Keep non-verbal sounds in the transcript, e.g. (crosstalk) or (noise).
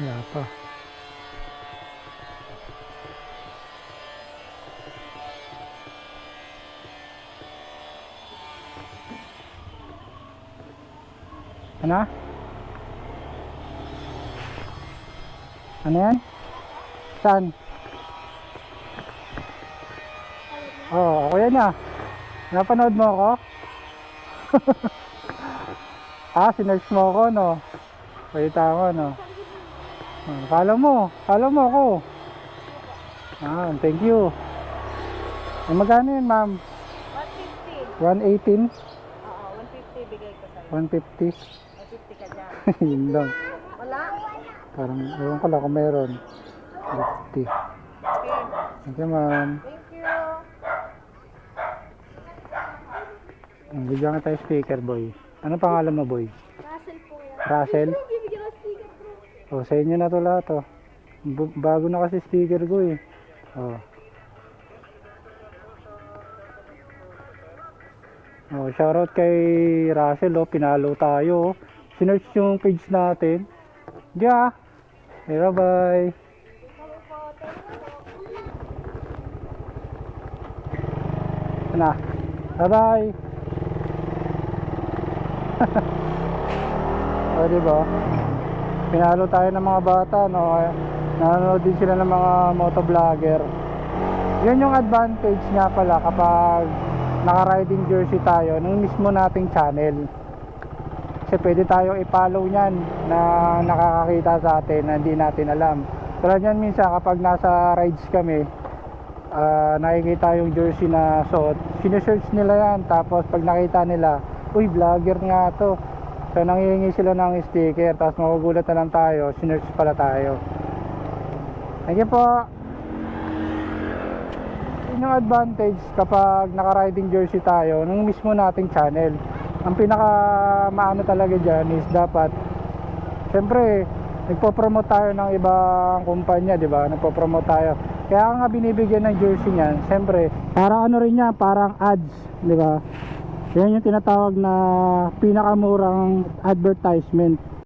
Wala pa. Ano? Ano yan? Saan? Oo, oh, ako yan ah. Napanood mo ako? (laughs) ah, sinerch mo ako, no? Pakita ko, no? Ah, Follow mo, follow mo ako. Ah, thank you. Eh, magkano yun, ma'am? 118? 150. Oo, 150 bigay ko sa'yo. 150? 150 ka dyan. (laughs) Yun lang. Wala? Parang, ewan ko lang kung meron. 50. Okay. Thank you, ma'am. Thank you. Bigyan ka tayo speaker, boy. Ano pangalan mo, boy? Russell po yan. Russell? Bro. Oh, sa inyo na to lahat, oh. B- bago na kasi sticker ko, eh. Oh. Oh, shoutout kay Russell, oh. Pinalo tayo, oh. Sinerch yung page natin. Di ah. Okay, bye-bye. Na. Bye-bye. (laughs) o, di ba? Pinalo tayo ng mga bata, no? Nanonood din sila ng mga motovlogger. Yun yung advantage nga pala kapag naka-riding jersey tayo ng mismo nating channel. Kasi pwede tayong i-follow niyan na nakakakita sa atin na hindi natin alam. Tulad yan minsan kapag nasa rides kami, ah, nakikita yung jersey na suot, sinesearch nila yan. Tapos pag nakita nila, uy, vlogger nga to. So nanghihingi sila ng sticker, tapos magugulat na lang tayo, sinearch pala tayo. Thank you po. Yun yung advantage kapag naka-riding jersey tayo ng mismo nating channel. Ang pinaka maano talaga dyan is dapat Siyempre, nagpo-promote tayo ng ibang kumpanya, di ba? Nagpo-promote tayo. Kaya nga binibigyan ng jersey niyan, siyempre, para ano rin yan, parang ads, di ba? Yan yung tinatawag na pinakamurang advertisement.